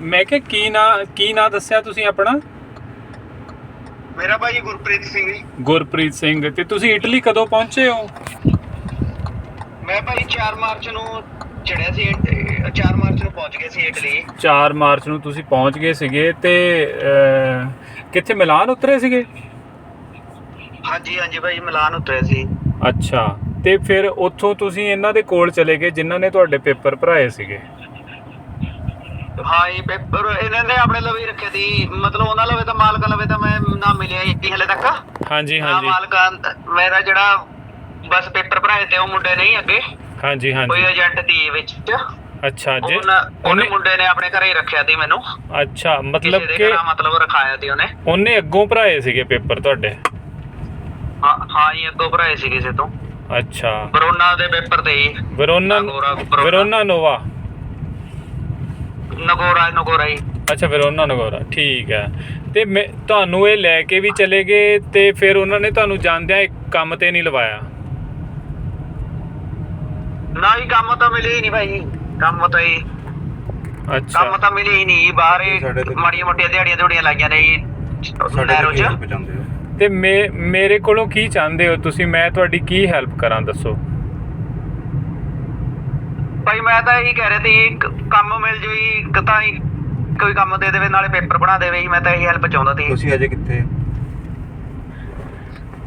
ਮੈਂ ਕਿਹਾ ਕੀ ਨਾਂ ਕੀ ਨਾਂ ਦੱਸਿਆ ਤੁਸੀਂ ਆਪਣਾ? ਮੇਰਾ ਭਾਈ ਗੁਰਪ੍ਰੀਤ ਸਿੰਘ ਜੀ। ਗੁਰਪ੍ਰੀਤ ਸਿੰਘ ਤੇ ਤੁਸੀਂ ਇਟਲੀ ਕਦੋਂ ਪਹੁੰਚੇ ਹੋ? ਮੈਂ ਭਾਈ 4 ਮਾਰਚ ਨੂੰ ਚੜਿਆ ਸੀ ਅਹ 4 ਮਾਰਚ ਨੂੰ ਪਹੁੰਚ ਗਿਆ ਸੀ ਇਟਲੀ। 4 ਮਾਰਚ ਨੂੰ ਤੁਸੀਂ ਪਹੁੰਚ ਗਏ ਸੀਗੇ ਤੇ ਅਹ, ਕਿੱਥੇ ਮਿਲਾਨ ਉਤਰੇ ਸੀਗੇ? ਹਾਂਜੀ ਹਾਂਜੀ ਭਾਈ ਮਿਲਾਨ ਉਤਰਿਆ ਸੀ। ਅੱਛਾ ਤੇ ਫਿਰ ਉੱਥੋਂ ਤੁਸੀਂ ਇਹਨਾਂ ਦੇ ਕੋਲ ਚਲੇ ਗਏ ਜਿਨ੍ਹਾਂ ਨੇ ਤੁਹਾਡੇ ਪੇਪਰ ਭਰਾਏ ਸੀਗੇ? ਹਾਂ ਇਹ ਪੇਪਰ ਇਹਨਾਂ ਨੇ ਆਪਣੇ ਲਵੇ ਹੀ ਰੱਖਿਆ ਸੀ। ਮਤਲਬ ਉਹਨਾਂ ਲਵੇ ਤਾਂ ਮਾਲਕਾਂ ਲਵੇ ਤਾਂ ਮੈਂ ਨਾ ਮਿਲਿਆ ਹੀ ਹਲੇ ਤੱਕ। ਹਾਂਜੀ ਹਾਂਜੀ। ਮਾਲਕਾਂ ਮੇਰਾ ਜਿਹੜਾ ਬਸ ਪੇਪਰ ਭਰਾਏ ਤੇ ਉਹ ਮੁੰਡੇ ਨਹੀਂ ਅੱਗੇ। ਹਾਂਜੀ ਕੋਈ ਹਾਂਜੀ ਏਜੰਟ ਦੀ ਵਿੱਚ। ਅੱਛਾ ਜੀ। ਉਹਨਾਂ ਮੁੰਡੇ ਨੇ ਆਪਣੇ ਘਰੇ ਰੱਖਿਆ ਸੀ ਮੈਨੂੰ। ਅੱਛਾ ਮਤਲਬ ਕਿ ਮਤਲਬ ਰਖਾਇਆ ਸੀ ਉਹਨੇ। ਉਹਨੇ ਅੱਗੋਂ ਭਰਾਏ ਸੀਗੇ ਪੇਪਰ ਤੁਹਾਡੇ? ਹਾਂ ਹਾਂ ਜੀ ਅੱਗੋਂ ਭਰਾਏ ਸੀ ਕਿਸੇ ਤੋਂ। ਅੱਛਾ। ਕਰੋਨਾ ਦੇ ਪੇਪਰ ਤੇ ਹੀ। ਵਰੋਨਾ ਵਰੋਨਾ। ਵਰੋਨਾ ਨੋਵਾ। ਨਗੋਰਾ ਨਗੋਰਾ ਹੀ। ਅੱਛਾ ਵਰੋਨਾ ਨਗੋਰਾ। ਠੀਕ ਹੈ। ਤੇ ਮੈਂ ਤੁਹਾਨੂੰ ਇਹ ਲੈ ਕੇ ਵੀ ਚਲੇ ਗਏ ਤੇ ਫਿਰ ਉਹਨਾਂ ਨੇ ਤੁਹਾਨੂੰ ਜਾਂਦਿਆਂ ਇੱਕ ਕੰਮ ਤੇ ਨਹੀਂ ਲਵਾਇਆ? ਨਾ ਹੀ ਕੰਮ ਤਾਂ ਮਿਲੇ ਹੀ ਨਹੀਂ ਭਾਈ। ਕੰਮ ਤਾਂ ਹੀ ਅੱਛਾ। ਕੰਮ ਤਾਂ ਮਿਲੇ ਹੀ ਨਹੀਂ। ਬਾਹਰ ਹੀ ਸਾਡੇ ਤੇ- ਮਾੜੀਆਂ ਮੋਟੀਆਂ ਦਿਹਾੜੀਆਂ ਦਿਹਾੜੀਆਂ ਲਾਈਆਂ ਨੇ ਜੀ। ਸਾਡੇ ਨਹਿਰੋ ਤੇ ਚ ਖੇਤ ਪਹੁੰਚਾਉਂਦੇ ਹੋ ਤੇ ਮੇ- ਮੇਰੇ ਕੋਲੋਂ ਕੀ ਚਾਹੁੰਦੇ ਹੋ ਤੁਸੀਂ? ਮੈਂ ਤੁਹਾਡੀ ਕੀ ਹੈਲਪ ਕਰਾਂ ਦੱਸੋ। ਭਾਈ ਮੈਂ ਤਾਂ ਇਹੀ ਕਹਿ ਰਿਹਾ ਸੀ ਇੱਕ ਕੰਮ ਮਿਲ ਜੂ ਜੀ ਇੱਕ ਤਾਂ ਹੀ ਕੋਈ ਕੰਮ ਦੇ ਦੇਵੇ ਨਾਲੇ ਪੇਪਰ ਬਣਾ ਦੇਵੇ ਜੀ ਮੈਂ ਤਾਂ ਇਹੀ ਹੈਲਪ ਚਾਹੁੰਦਾ ਸੀ। ਤੁਸੀਂ ਅਜੇ ਕਿੱਥੇ?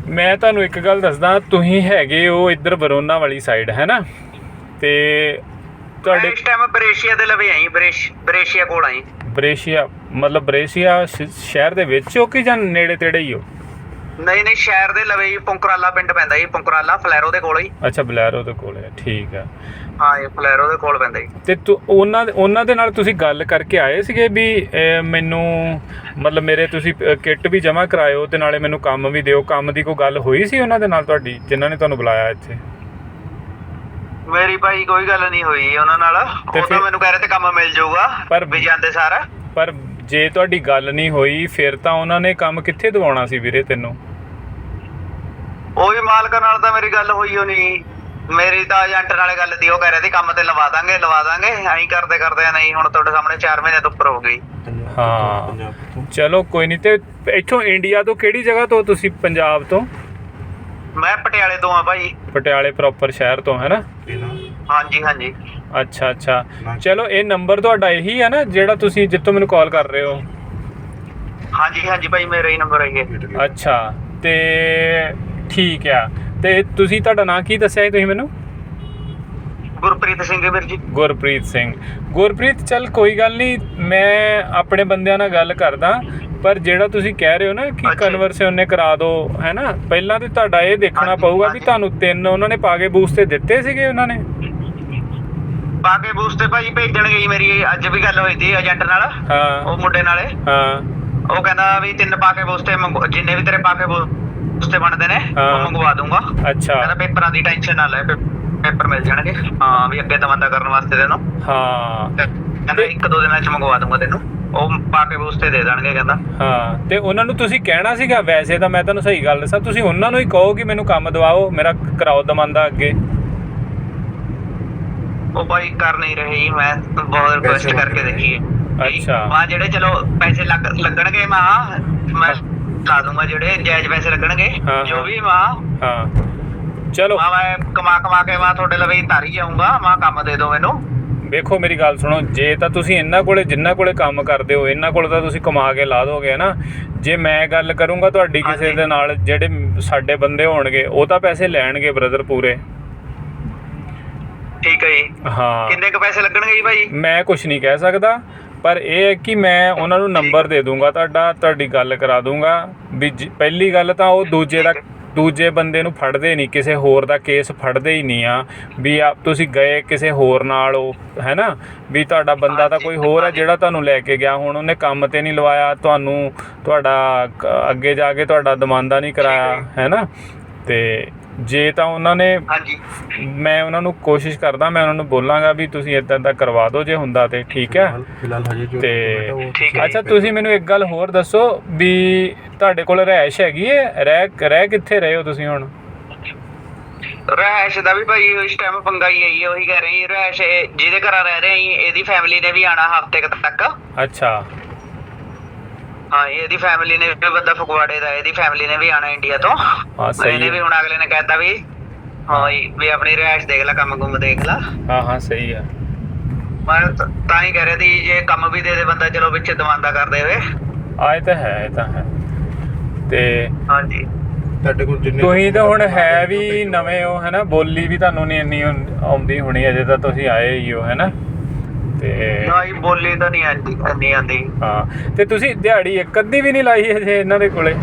ਮੈਂ ਤੁਹਾਨੂੰ ਇੱਕ ਗੱਲ ਦੱਸਦਾ ਤੁਸੀਂ ਹੈਗੇ ਹੋ ਇੱਧਰ ਵਰੋਨਾ ਵਾਲੀ ਸਾਈਡ ਹੈ ਨਾ ਤੇ ਤੁਹਾਡੇ ਇਸ ਟਾਈਮ ਬਰੇਸ਼ੀਆ ਦੇ ਲਵੇ ਆਈ ਬਰੇਸ਼ ਬਰੇਸ਼ੀਆ ਕੋਲ ਆਈ। ਬ੍ਰੇਸ਼ੀਆ ਮਤਲਬ ਬ੍ਰੇਸ਼ੀਆ ਸ਼ਹਿਰ ਦੇ ਵਿੱਚ ਹੋ ਕਿ ਜਾਂ ਨੇੜੇ ਤੇੜੇ ਹੀ ਹੋ? ਨਹੀਂ ਨਹੀਂ ਸ਼ਹਿਰ ਦੇ ਲਵੇ ਪੁੰਕਰਾਲਾ ਪਿੰਡ ਪੈਂਦਾ ਜੀ ਪੁੰਕਰਾਲਾ ਫਲੈਰੋ ਦੇ ਕੋਲ ਹੀ। ਅੱਛਾ ਬਲੈਰੋ ਦੇ ਕੋਲ ਹੈ ਠੀਕ ਹੈ ਹਾਂ ਇਹ ਫਲੈਰੋ ਦੇ ਕੋਲ ਪੈਂਦਾ ਜੀ। ਤੇ ਤੂੰ ਉਹਨਾਂ ਦੇ- ਉਹਨਾਂ ਦੇ ਨਾਲ ਤੁਸੀਂ ਗੱਲ ਕਰਕੇ ਆਏ ਸੀਗੇ ਵੀ ਅਹ, ਮੈਨੂੰ ਮਤਲਬ ਮੇਰੇ ਤੁਸੀਂ ਕਿੱਟ ਵੀ ਜਮ੍ਹਾਂ ਕਰਾਇਓ ਤੇ ਨਾਲੇ ਮੈਨੂੰ ਕੰਮ ਵੀ ਦਿਓ। ਕੰਮ ਦੀ ਕੋਈ ਗੱਲ ਹੋਈ ਸੀ ਉਹਨਾਂ ਦੇ ਨਾਲ ਤੁਹਾਡੀ ਜਿਨ੍ਹਾਂ ਨੇ ਤੁਹਾਨੂੰ ਬੁਲਾਇਆ ਇੱਥੇ? ਮੇਰੀ ਭਾਈ ਕੋਈ ਗੱਲ ਨਹੀਂ ਹੋਈ ਉਹਨਾਂ ਨਾਲ। ਤੇ ਉਹ ਤਾਂ ਫਿਰ- ਮੈਨੂੰ ਕਹਿ ਰਹੇ ਤੇ ਕੰਮ ਮਿਲ ਜਾਊਗਾ ਪਰ- ਵੀ ਜਾਂਦੇ ਸਾਰਾ। ਪਰ ਜੇ ਤੁਹਾਡੀ ਗੱਲ ਨਹੀਂ ਹੋਈ ਫਿਰ ਤਾਂ ਉਹਨਾਂ ਨੇ ਕੰਮ ਕਿੱਥੇ ਦਵਾਉਣਾ ਸੀ ਵੀਰੇ ਤੈਨੂੰ? ਉਹ ਵੀ ਮਾਲਕ ਨਾਲ ਤਾਂ ਮੇਰੀ ਗੱਲ ਹੋਈ ਹੋ ਨਹੀਂ ਮੇਰੀ ਤਾਂ ਏਜੰਟ ਨਾਲੇ ਗੱਲ ਦੀ ਉਹ ਕਹਿ ਰਹੇ ਸੀ ਕੰਮ ਤੇ ਲਵਾ ਦਾਂਗੇ ਲਵਾ ਦਾਂਗੇ ਐਂ ਕਰਦੇ ਕਰਦੇ ਨਹੀਂ ਹੁਣ ਤੁਹਾਡੇ ਸਾਹਮਣੇ 4 ਮਹੀਨੇ ਤੋਂ ਉੱਪਰ ਹੋ ਗਈ। ਹਾਂ। ਚਲੋ ਕੋਈ ਨਹੀਂ ਤੇ ਇੱਥੋਂ ਇੰਡੀਆ ਤੋਂ ਕਿਹੜੀ ਜਗ੍ਹਾ ਤੋਂ ਤੁਸੀਂ ਪੰਜਾਬ ਤੋਂ? ਮੈਂ ਪਟਿਆਲੇ ਤੋਂ ਆ ਭਾਈ। ਪਟਿਆਲੇ ਪ੍ਰੋਪਰ ਸ਼ਹਿਰ ਤੋਂ ਹੈ ਨਾ? ਹਾਂਜੀ ਹਾਂਜੀ। ਅੱਛਾ ਅੱਛਾ। ਚਲੋ ਇਹ ਨੰਬਰ ਤੁਹਾਡਾ ਇਹੀ ਹੈ ਨਾ ਜਿਹੜਾ ਤੁਸੀਂ ਜਿੱਥੋਂ ਮੈਨੂੰ ਕਾਲ ਕਰ ਰਹੇ ਹੋ। ਹਾਂਜੀ ਹਾਂਜੀ ਭਾਈ ਮੇਰਾ ਹੀ ਨੰਬਰ ਹੈ ਅੱਛਾ ਤੇ ਠੀਕ ਆ। ਤੇ ਤੁਸੀਂ ਤੁਹਾਡਾ ਨਾਂ ਕੀ ਦੱਸਿਆ ਸੀ ਤੁਸੀਂ ਮੈਨੂੰ? ਗੁਰਪ੍ਰੀਤ ਸਿੰਘ ਵੀਰ ਜੀ। ਗੁਰਪ੍ਰੀਤ ਸਿੰਘ। ਗੁਰਪ੍ਰੀਤ ਚੱਲ ਕੋਈ ਗੱਲ ਨਹੀਂ ਮੈਂ ਆਪਣੇ ਬੰਦਿਆਂ ਨਾਲ ਗੱਲ ਕਰਦਾ ਪਰ ਜਿਹੜਾ ਤੁਸੀਂ ਕਹਿ ਰਹੇ ਹੋ ਨਾ ਕਿ। ਕਨਵਰਸੇਸ਼ਨ ਨੇ ਕਰਾ ਦਿਓ ਹੈ ਨਾ ਪਹਿਲਾਂ ਤੇ ਤੁਹਾਡਾ ਇਹ ਦੇਖਣਾ ਪਊਗਾ ਵੀ। ਤੁਹਾਨੂੰ ਤਿੰਨ ਉਹਨਾਂ ਨੇ ਪਾਗੇ ਬੂਸ ਤੇ ਦਿੱਤੇ ਸੀਗੇ ਉਹਨਾਂ ਨੇ? ਪਾ ਕੇ ਬੂਸ ਤੇ ਭਾਈ ਭੇਜਣਗੇ ਜੀ ਮੇਰੀ ਅੱਜ ਵੀ ਗੱਲ ਹੋਈ ਸੀ ਏਜੰਟ ਨਾਲ ਹਾਂ। ਉਹ ਮੁੰਡੇ ਨਾਲੇ। ਹਾਂ। ਉਹ ਕਹਿੰਦਾ ਵੀ ਤਿੰਨ ਪਾ ਕੇ ਬੂਸ ਤੇ ਜਿੰਨੇ ਵੀ ਤੇਰੇ ਪਾ ਕੇ ਬੂਸ ਤੇ ਬਣਦੇ ਨੇ ਹਾਂ। ਉਹ ਮੰਗਵਾ ਦੂੰਗਾ ਅੱਛਾ। ਕਹਿੰਦਾ ਪੇਪਰਾਂ ਦੀ ਟੈਨਸ਼ਨ ਨਾ ਲੈ ਪੇ- ਪੇਪਰ ਮਿਲ ਜਾਣਗੇ। ਹਾਂ ਵੀ ਅੱਗੇ ਦਵੰਦਾ ਕਰਨ ਵਾਸਤੇ ਤੈਨੂੰ। ਹਾਂ। ਕਹਿੰਦਾ ਇੱਕ ਦੋ ਦਿਨਾਂ ਚ ਮੰਗਵਾ ਦੂੰਗਾ ਤੈਨੂੰ। ਉਹ ਪਾ ਕੇ ਤੇ ਦੇ ਦੇਣਗੇ ਕਹਿੰਦਾ। ਹਾਂ ਤੇ ਉਹਨਾਂ ਨੂੰ ਤੁਸੀਂ ਕਹਿਣਾ ਸੀਗਾ ਵੈਸੇ ਤਾਂ ਮੈਂ ਤੁਹਾਨੂੰ ਸਹੀ ਗੱਲ ਦੱਸਾਂ ਤੁਸੀਂ ਉਹਨਾਂ ਨੂੰ ਹੀ ਕਹੋ ਕਿ ਮੈਨੂੰ ਕੰਮ ਦਵਾਓ ਮੇਰਾ ਕਰਾਓ ਦਮੰਦਾ ਅੱਗੇ। ਉਹ ਭਾਈ ਕਰ ਨਹੀਂ ਰਹੇ ਜੀ ਮੈਂ ਬਹੁਤ ਰਿਕੁਐਸਟ ਕਰਕੇ। ਦੇਖੀ ਅੱਛਾ। ਮਾ ਜਿਹੜੇ ਚਲੋ ਪੈਸੇ ਲੱਗ ਲੱਗਣਗੇ ਮਾਂ ਮੈਂ ਲਾ ਦੂੰਗਾ ਜਿਹੜੇ ਜਾਇਜ਼ ਪੈਸੇ ਲੱਗਣਗੇ ਹਾਂ, ਜੋ ਹਾਂ। ਵੀ ਮਾਂ ਹਾਂ। ਚਲੋ। ਮਾਂ ਮੈਂ ਕਮਾ ਕਮਾ ਕੇ ਮਾਂ ਤੁਹਾਡੇ ਲਵੇ ਹੀ ਤਾਰੀ ਜਾਊਂਗਾ ਮਾਂ ਕੰਮ ਦੇ ਦਿਓ ਮੈਨੂੰ। ਵੇਖੋ ਮੇਰੀ ਗੱਲ ਸੁਣੋ ਜੇ ਤਾਂ ਤੁਸੀਂ ਇਹਨਾਂ ਕੋਲੇ ਜਿੰਨਾਂ ਕੋਲੇ ਕੰਮ ਕਰਦੇ ਹੋ ਇਹਨਾਂ ਕੋਲ ਤਾਂ ਤੁਸੀਂ ਕਮਾ ਕੇ ਲਾ ਦੋਗੇ ਨਾ? ਜੇ ਮੈਂ ਗੱਲ ਕਰੂੰਗਾ ਤੁਹਾਡੀ ਕਿਸੇ ਹਾਂਜੀ। ਦੇ ਨਾਲ ਜਿਹੜੇ ਸਾਡੇ ਬੰਦੇ ਹੋਣਗੇ ਉਹ ਤਾਂ ਪੈਸੇ ਲੈਣਗੇ ਬ੍ਰਦਰ ਪੂਰੇ। ਠੀਕ ਹੈ ਜੀ। ਹਾਂ। ਕਿੰਨੇ ਕ ਪੈਸੇ ਲੱਗਣਗੇ ਜੀ ਭਾਈ? ਮੈਂ ਕੁਝ ਨਹੀਂ ਕਹਿ ਸਕਦਾ। ਪਰ ਇਹ ਹੈ ਕਿ ਮੈਂ ਉਹਨਾਂ ਨੂੰ ਨੰਬਰ ਦੇ ਦੂੰਗਾ ਤੁਹਾਡਾ ਤੁਹਾਡੀ ਗੱਲ ਕਰਾ ਦੂੰਗਾ। ਵੀ ਪਹਿਲੀ ਗੱਲ ਤਾਂ ਉਹ ਦੂਜੇ ਦਾ ਦੂਜੇ ਬੰਦੇ ਨੂੰ ਫੜਦੇ ਨਹੀਂ ਕਿਸੇ ਹੋਰ ਦਾ ਕੇਸ ਫੜਦੇ ਹੀ ਨਹੀਂ ਆ। ਵੀ ਆਪ ਤੁਸੀਂ ਗਏ ਕਿਸੇ ਹੋਰ ਨਾਲ ਉਹ ਹੈ ਨਾ ਵੀ ਤੁਹਾਡਾ ਬੰਦਾ ਤਾਂ ਕੋਈ ਹੋਰ ਹੈ ਜਿਹੜਾ ਤੁਹਾਨੂੰ ਲੈ ਕੇ ਗਿਆ। ਹੁਣ ਉਹਨੇ ਕੰਮ ਤੇ ਨਹੀਂ ਲਵਾਇਆ ਤੁਹਾਨੂੰ ਤੁਹਾਡਾ ਅੱਗੇ ਜਾ ਕੇ ਤੁਹਾਡਾ ਦਮਾਂਦਾ ਨਹੀਂ ਕਰਾਇਆ ਹੈ। ਨਾ ਤੇ ਜੇ ਤਾਂ ਉਹਨਾਂ ਨੇ ਹਾਂਜੀ। ਮੈਂ ਉਹਨਾਂ ਨੂੰ ਕੋਸ਼ਿਸ਼ ਕਰਦਾ ਮੈਂ ਉਹਨਾਂ ਨੂੰ ਬੋਲਾਂਗਾ ਵੀ ਤੁਸੀਂ ਇਦਾਂ ਦਾ ਕਰਵਾ ਦਿਓ ਜੇ ਹੁੰਦਾ ਤੇ ਠੀਕ ਹੈ? ਤੇ ਅੱਛਾ ਤੁਸੀਂ ਮੈਨੂੰ ਇੱਕ ਗੱਲ ਹੋਰ ਦੱਸੋ ਵੀ ਤੁਹਾਡੇ ਕੋਲ ਰਹਿائش ਹੈਗੀ ਹੈ ਰਹਿ ਰਹਿ ਕਿੱਥੇ ਰਹੇ ਹੋ ਤੁਸੀਂ ਹੁਣ? ਰਹਿਸ਼ ਦਾ ਵੀ ਭਾਈ ਇਸ ਟਾਈਮ ਪੰਗਾ ਹੀ ਆਈ ਹੈ ਉਹੀ ਕਹਿ ਰਹੇ ਰਹਿਸ਼ ਜਿਹਦੇ ਘਰਾਂ ਰਹਿ ਰਹੇ ਇਹਦੀ ਫੈਮਿਲੀ ਨੇ ਵੀ ਆਣਾ ਹਫ਼ਤੇ ਤੱਕ। ਅੱਛਾ। ਹਾਂ ਇਹਦੀ ਫੈਮਿਲੀ ਨੇ ਵੀ ਬੰਦਾ ਫਗਵਾੜੇ ਦਾ ਇਹਦੀ ਫੈਮਿਲੀ ਨੇ ਵੀ ਆਣਾ ਇੰਡੀਆ ਤੋਂ। ਹਾਂ ਸਹੀ ਇਹਨੇ ਵੀ ਹੈ ਹੁਣ ਅਗਲੇ ਨੇ ਕਹਿਤਾ ਵੀ ਹਾਂ ਜੀ, ਵੀ ਆਪਣੀ ਰਹਿਸ਼ ਦੇਖ ਲੈ ਕੰਮ ਕੁੰਮ ਦੇਖ ਲੈ। ਹਾਂ ਹਾਂ ਸਹੀ ਹੈ। ਮੈਂ ਤਾਂ ਤਾਂ ਹੀ ਕਹਿ ਰਿਹਾ ਸੀ ਜੇ ਕੰਮ ਵੀ ਦੇ ਦੇ ਬੰਦਾ ਚਲੋ ਵਿੱਚ ਦਵਾਂਦਾ ਕਰ ਦੇਵੇ ਆ ਇਹ ਤਾਂ ਹੈ ਇਹ ਤਾਂ ਹੈ। ਤੇ ਹਾਂਜੀ। ਤੁਹਾਡੇ ਕੋਲ ਜਿੰਨੇ ਤੁਸੀਂ ਤਾਂ ਹੁਣ ਹੈ ਵੀ ਨਵੇਂ ਹੋ ਹੈਨਾ ਬੋਲੀ ਵੀ ਤੁਹਾਨੂੰ ਨਹੀਂ ਇੰਨੀ ਆਉਂ- ਆਉਂਦੀ ਹੋਣੀ ਅਜੇ ਤਾਂ ਤੁਸੀਂ ਆਏ ਹੀ ਹੋ ਹੈਨਾ ਤੇ ਨਾ ਹੀ ਬੋਲੀ ਤਾਂ ਨਹੀਂ ਆਂਦੀ ਨਹੀਂ ਆਂਦੀ। ਹਾਂ ਤੇ ਤੁਸੀਂ ਦਿਹਾੜੀ ਇੱਕ ਅੱਧੀ ਵੀ ਨਹੀਂ ਲਾਈ ਅਜੇ ਇਹਨਾਂ ਦੇ ਕੋਲੇ?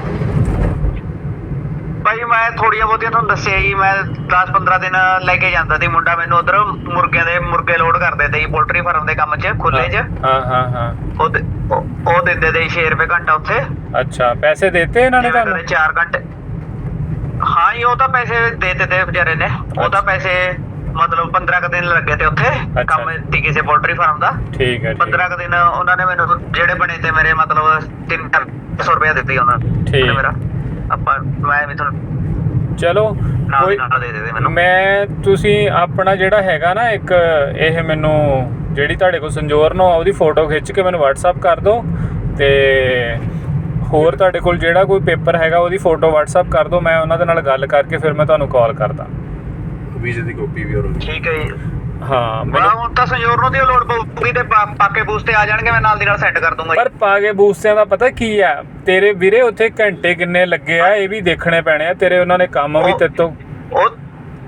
ਭਾਈ ਮੈਂ ਥੋੜੀਆਂ ਬਹੁਤੀਆਂ ਤੁਹਾਨੂੰ ਦੱਸਿਆ ਜੀ ਮੈਂ 10-15 ਦਿਨ ਲੈ ਕੇ ਜਾਂਦਾ ਸੀ ਮੁੰਡਾ ਮੈਨੂੰ ਉਧਰ ਮੁਰਗਿਆਂ ਦੇ ਮੁਰਗੇ ਲੋਡ ਕਰਦੇ ਤੇ ਜੀ ਪੋਲਟਰੀ ਫਾਰਮ ਦੇ ਕੰਮ 'ਚ ਖੁੱਲੇ 'ਚ। ਹਾਂ ਹਾਂ ਹਾਂ ਉਹ ਦੇ- ਉਹ ਦਿੰਦੇ ਤੇ 6 ਰੁਪਏ ਘੰਟਾ ਉੱਥੇ। ਅੱਛਾ ਪੈਸੇ ਦਿੱਤੇ ਇਹਨਾਂ ਨੇ ਤੁਹਾਨੂੰ? ਕਦੇ 4 ਘੰਟੇ। ਹਾਂ ਜੀ ਉਹ ਤਾਂ ਪੈਸੇ ਦੇ ਦਿੱਤੇ ਵਿਚਾਰੇ ਨੇ। ਉਹ ਤਾਂ ਪੈਸੇ ਮਤਲਬ 15 ਕੁ ਦਿਨ ਲੱਗੇ ਤੇ ਉੱਥੇ ਕੰਮ ਤੀ ਕਿਸੇ ਪੋਲਟਰੀ ਫਾਰਮ ਦਾ। ਠੀਕ ਹੈ ਠੀਕ। 15 ਕੁ ਦਿਨ ਉਹਨਾਂ ਨੇ ਮੈਨੂੰ ਜਿਹੜੇ ਬਣੇ ਤੇ ਮੇਰੇ ਮਤਲਬ 300 ਰੁਪਏ ਦਿੱਤੀ ਉਹਨਾਂ ਨੇ। ਠੀਕ। ਮੇਰਾ। ਆਪਾਂ ਮੈਂ ਵੀ ਤੁਹਾਨੂੰ ਚਲੋ ਕੋਈ ਮੈਂ ਤੁਸੀਂ ਆਪਣਾ ਜਿਹੜਾ ਹੈਗਾ ਨਾ ਇੱਕ ਇਹ ਮੈਨੂੰ ਜਿਹੜੀ ਤੁਹਾਡੇ ਕੋਲ ਸੰਜੋਰਨ ਹੋ ਉਹਦੀ ਫੋਟੋ ਖਿੱਚ ਕੇ ਮੈਨੂੰ WhatsApp ਕਰ ਦਿਓ ਤੇ ਹੋਰ ਤੁਹਾਡੇ ਕੋਲ ਜਿਹੜਾ ਕੋਈ ਪੇਪਰ ਹੈਗਾ ਉਹਦੀ ਫੋਟੋ WhatsApp ਕਰ ਦਿਓ ਮੈਂ ਉਹਨਾਂ ਦੇ ਨਾਲ ਗੱਲ ਕਰਕੇ ਫਿਰ ਮੈਂ ਤੁਹਾਨੂੰ ਕਾਲ ਕਰਦਾ। ਵੀਜ਼ੇ ਦੀ ਕਾਪੀ ਵੀ ਹੋਰ ਠੀਕ ਹੈ ਜੀ। ਹਾਂ ਮੈਂ ਮੈਨੂੰ ਹੁਣ ਤਾਂ ਸੰਯੋਰ ਨੂੰ ਦੀ ਲੋੜ ਪਊਗੀ ਤੇ ਪਾ- ਪਾਕੇ ਬੂਸ ਤੇ ਆ ਜਾਣਗੇ ਮੈਂ ਨਾਲ ਦੀ ਨਾਲ ਸੈੱਟ ਕਰ ਦੂੰਗਾ ਪਰ ਜੀ ਪਾਗੇ ਬੂਸਟਿਆਂ ਦਾ ਪਤਾ ਕੀ ਆ? ਤੇਰੇ ਵੀਰੇ ਉੱਥੇ ਘੰਟੇ ਕਿੰਨੇ ਲੱਗੇ ਆ ਇਹ ਵੀ ਦੇਖਣੇ ਪੈਣੇ ਆ। ਤੇਰੇ ਉਹਨਾਂ ਨੇ ਕੰਮ ਵੀ ਉਹ- ਤੇਰੇ ਤੋਂ ਉਹ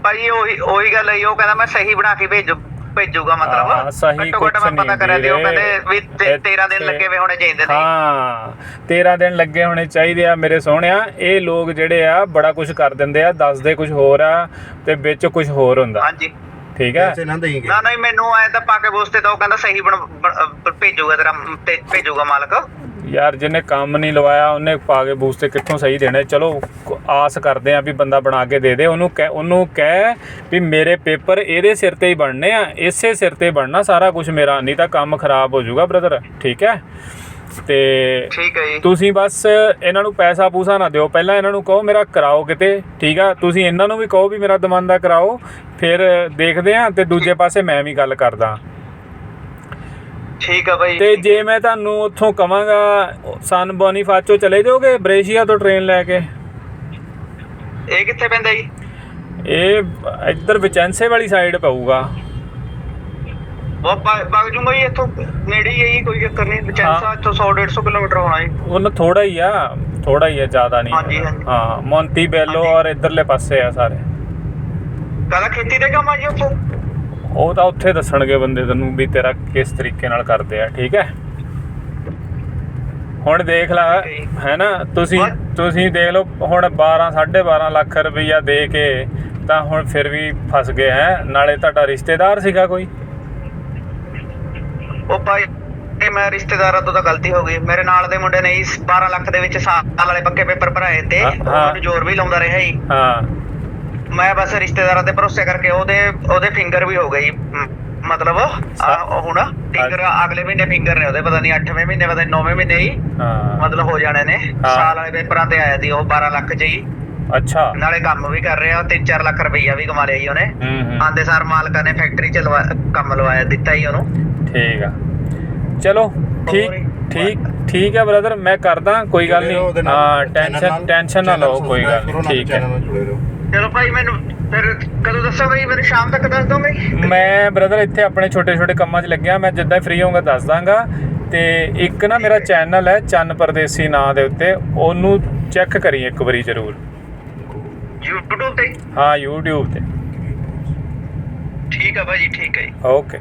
ਭਾਈ ਉਹੀ ਉਹੀ ਗੱਲ ਹੈ ਉਹ ਕਹਿੰਦਾ ਮੈਂ ਸਹੀ ਬਣਾ ਕੇ ਭੇਜੂ। ਭੇਜੂਗਾ ਹਾਂ, ਮਤਲਬ ਸਹੀ ਘੱਟੋ ਘੱਟ ਕੁਛ ਮੈਂ ਪਤਾ ਨਹੀਂ ਕਰਿਆ ਵੀਰੇ। ਕਹਿੰਦੇ ਵੀ ਤੇ- 13 ਦਿਨ ਇੱਥੇ- ਲੱਗੇ ਵੇ ਹੋਣੇ ਚਾਹੀਦੇ ਨੇ ਹਾਂ 13 ਦਿਨ ਲੱਗੇ ਹੋਣੇ ਚਾਹੀਦੇ ਆ ਮੇਰੇ ਸੋਹਣਿਆ। ਇਹ ਲੋਕ ਜਿਹੜੇ ਆ ਬੜਾ ਕੁਝ ਕਰ ਦਿੰਦੇ ਆ ਦੱਸਦੇ ਕੁਝ ਹੋਰ ਆ ਤੇ ਵਿੱਚ ਕੁਝ ਹੋਰ ਹੁੰਦਾ। ਹਾਂਜੀ। ਠੀਕ ਹੈ ਪੈਸੇ ਨਾ ਨਹੀਂ ਮੈਨੂੰ ਆਇਆ ਤਾਂ ਪਾਕੇ ਬੂਸ ਤੇ ਤਾਂ ਉਹ ਕਹਿੰਦਾ ਸਹੀ ਬਣ ਬਣ- ਅਹ ਭੇਜੂਗਾ ਤੇਰਾ ਤੇ ਭੇਜੂਗਾ ਮਾਲਕ। ਯਾਰ ਜਿਹਨੇ ਕੰਮ ਨਹੀਂ ਲਵਾਇਆ ਉਹਨੇ ਪਾ ਕੇ ਬੂਸਟ ਤੇ ਕਿੱਥੋਂ ਸਹੀ ਦੇਣੇ ਚਲੋ ਆਸ ਕਰਦੇ ਆ ਵੀ ਬੰਦਾ ਬਣਾ ਕੇ ਦੇ ਦੇ। ਉਹਨੂੰ ਕਹਿ ਉਹਨੂੰ ਕਹਿ ਵੀ ਮੇਰੇ ਪੇਪਰ ਇਹਦੇ ਸਿਰ ਤੇ ਹੀ ਬਣਨੇ ਆ ਇਸੇ ਸਿਰ ਤੇ ਬਣਨਾ ਸਾਰਾ ਕੁਝ ਮੇਰਾ ਨਹੀਂ ਤਾਂ ਕੰਮ ਖਰਾਬ ਹੋ ਜਾਊਗਾ ਬ੍ਰਦਰ ਠੀਕ ਹੈ? ਤੇ ਠੀਕ ਹੈ ਜੀ। ਤੁਸੀਂ ਬਸ ਇਹਨਾਂ ਨੂੰ ਪੈਸਾ ਪੂਸਾ ਨਾ ਦਿਓ। ਪਹਿਲਾਂ ਇਹਨਾਂ ਨੂੰ ਕਹੋ ਮੇਰਾ ਕਰਾਓ ਕਿਤੇ। ਠੀਕ ਆ? ਤੁਸੀਂ ਇਹਨਾਂ ਨੂੰ ਵੀ ਕਹੋ ਵੀ ਮੇਰਾ ਦਮੰਦਾ ਕਰਾਓ। ਫਿਰ ਦੇਖਦੇ ਆ ਤੇ ਦੂਜੇ ਪਾਸੇ ਮੈਂ ਵੀ ਗੱਲ ਕਰਦਾ। ਠੀਕ ਹੈ ਭਾਈ ਤੇ ਜੇ ਮੈਂ ਤੁਹਾਨੂੰ ਉੱਥੋਂ ਕਵਾਂਗਾ ਸਨ ਬੋਨੀਫਾਚੋ ਚਲੇ ਜਾਓਗੇ ਬ੍ਰੇਸ਼ੀਆ ਤੋਂ ਟ੍ਰੇਨ ਲੈ ਕੇ? ਇਹ ਕਿੱਥੇ ਪੈਂਦਾ ਜੀ? ਇਹ ਇੱਧਰ ਵਿਚੈਂਸੇ ਵਾਲੀ ਸਾਈਡ ਪਊਗਾ। ਉਹ ਵਗ ਜੂੰਗਾ ਜੀ ਇੱਥੋਂ ਨੇੜੇ ਹੀ ਹੈ ਜੀ ਕੋਈ ਚੱਕਰ ਨਹੀਂ। ਬਚੈਂਸਾ ਇੱਥੋਂ 100 150 ਕਿਲੋਮੀਟਰ ਹੋਣਾ ਜੀ। ਉਹਨਾਂ ਥੋੜਾ ਹੀ ਆ ਥੋੜਾ ਹੀ ਆ ਜ਼ਿਆਦਾ ਨਹੀਂ। ਹਾਂਜੀ। ਹਾਂ ਮੌਂਤੀ ਬੈਲੋ। ਔਰ ਇੱਧਰਲੇ ਪਾਸੇ ਆ ਸਾਰੇ। ਕਹਿੰਦਾ ਖੇਤੀ ਦੇ ਕੰਮ ਆ ਜੀ ਉੱਥੋਂ? ਉਹ ਤਾਂ ਉੱਥੇ ਦੱਸਣਗੇ ਬੰਦੇ ਤੈਨੂੰ ਵੀ ਤੇਰਾ ਕਿਸ ਤਰੀਕੇ ਨਾਲ ਕਰਦੇ ਆ ਠੀਕ ਹੈ ਹੁਣ ਦੇਖ ਲੈ. ਹੈ ਨਾ ਤੁਸੀਂ? ਤੁਸੀਂ ਦੇਖ ਲਓ ਹੁਣ 12 12.5 ਲੱਖ ਰੁਪਈਆ ਦੇ ਕੇ ਤਾਂ ਹੁਣ ਫਿਰ ਵੀ ਫਸ ਗਏ ਹੈ ਨਾਲੇ ਤੁਹਾਡਾ ਰਿਸ਼ਤੇਦਾਰ ਸੀਗਾ ਕੋਈ ਉਹ ਭਾਈ ਇਹ ਮੈਂ ਰਿਸ਼ਤੇਦਾਰਾਂ ਤੋਂ ਤਾਂ ਗਲਤੀ ਹੋ ਗਈ ਮੇਰੇ ਨਾਲ ਦੇ ਮੁੰਡੇ ਨੇ ਇਸ 12 ਲੱਖ ਦੇ ਵਿੱਚ ਸਾਲ ਵਾਲੇ ਪੱਕੇ ਪੇਪਰ ਭਰਾਏ ਤੇ ਹਾਂ, ਉਹ ਹਾਂ। ਮੈਨੂੰ ਜ਼ੋਰ ਵੀ ਲਾਉਂਦਾ ਰਿਹਾ ਜੀ ਹਾਂ ਮੈਂ ਬਸ ਰਿਸ਼ਤੇਦਾਰਾਂ ਤੇ ਭਰੋਸੇ ਕਰਕੇ ਉਹਦੇ ਉਹਦੇ ਫਿੰਗਰ ਵੀ ਹੋ ਮ- ਮਤਲਬ ਹੁਣ ਫਿੰਗਰ ਅਗਲੇ ਮਹੀਨੇ ਫਿੰਗਰ ਨੇ ਉਹਦੇ ਪਤਾ ਨਹੀਂ 8ਵੇਂ ਮਹੀਨੇ ਪਤਾ ਨਹੀਂ 9ਵੇਂ ਮਹੀਨੇ ਹੀ ਹਾਂ। ਮਤਲਬ ਹੋ ਜਾਣੇ ਨੇ। ਸਾਲ ਵਾਲੇ ਪੇਪਰਾਂ ਤੇ ਆਇਆ ਸੀ ਉਹ 12 ਲੱਖ ਚ ਹੀ। ਅੱਛਾ। ਨਾਲੇ ਕੰਮ ਵੀ ਕਰ ਰਿਹਾ 3-4 ਲੱਖ ਰੁਪਈਆ ਵੀ ਕਮਾ ਲਿਆ ਜੀ ਉਹਨੇ। ਹੂੰ ਹੂੰ। ਆਂਦੇ ਸਾਰ ਮਾਲਕਾਂ ਨੇ ਫੈਕਟਰੀ ਚ ਕੰਮ ਲਵਾਇਆ ਦਿੱਤਾ ਹੀ ਉਹਨੂੰ। ਠੀਕ ਆ। ਚਲੋ ਠੀਕ। ਠੀਕ ਠੀਕ ਹੈ ਬ੍ਰਦਰ ਮੈਂ ਕਰਦਾ ਕੋਈ ਗੱਲ ਨਹੀਂ ਹਾਂ ਟੈਨਸ਼ਨ ਟੈਨਸ਼ਨ ਨਾ ਲਓ ਕੋਈ ਗੱਲ ਨਹੀਂ ਠੀਕ ਹੈ। ਚਲੋ ਭਾਈ ਮੈਨੂੰ ਫਿਰ ਕਦੋਂ ਦੱਸੋਗੇ ਜੀ ਮੈਨੂੰ ਸ਼ਾਮ ਤੱਕ ਦੱਸ ਦੋਗੇ ਮੈਂ ਬ੍ਰਦਰ ਇੱਥੇ ਆਪਣੇ ਛੋਟੇ ਛੋਟੇ ਕੰਮਾਂ 'ਚ ਲੱਗਿਆ ਮੈਂ ਜਿੱਦਾਂ ਫ੍ਰੀ ਹੋਊਂਗਾ ਦੱਸ ਦਾਂਗਾ। ਤੇ ਇੱਕ ਨਾ ਮੇਰਾ ਚੈਨਲ ਹੈ। ਚੰਨ ਪਰਦੇਸੀ ਨਾਂ ਦੇ ਉੱਤੇ ਉਹਨੂੰ ਚੈੱਕ ਕਰੀ ਇੱਕ ਵਾਰੀ ਜ਼ਰੂਰ। YouTube ਤੇ? ਹਾਂ YouTube ਤੇ। ਠੀਕ ਆ ਭਾਈ ਠੀਕ ਹੈ ਜੀ। ਓਕੇ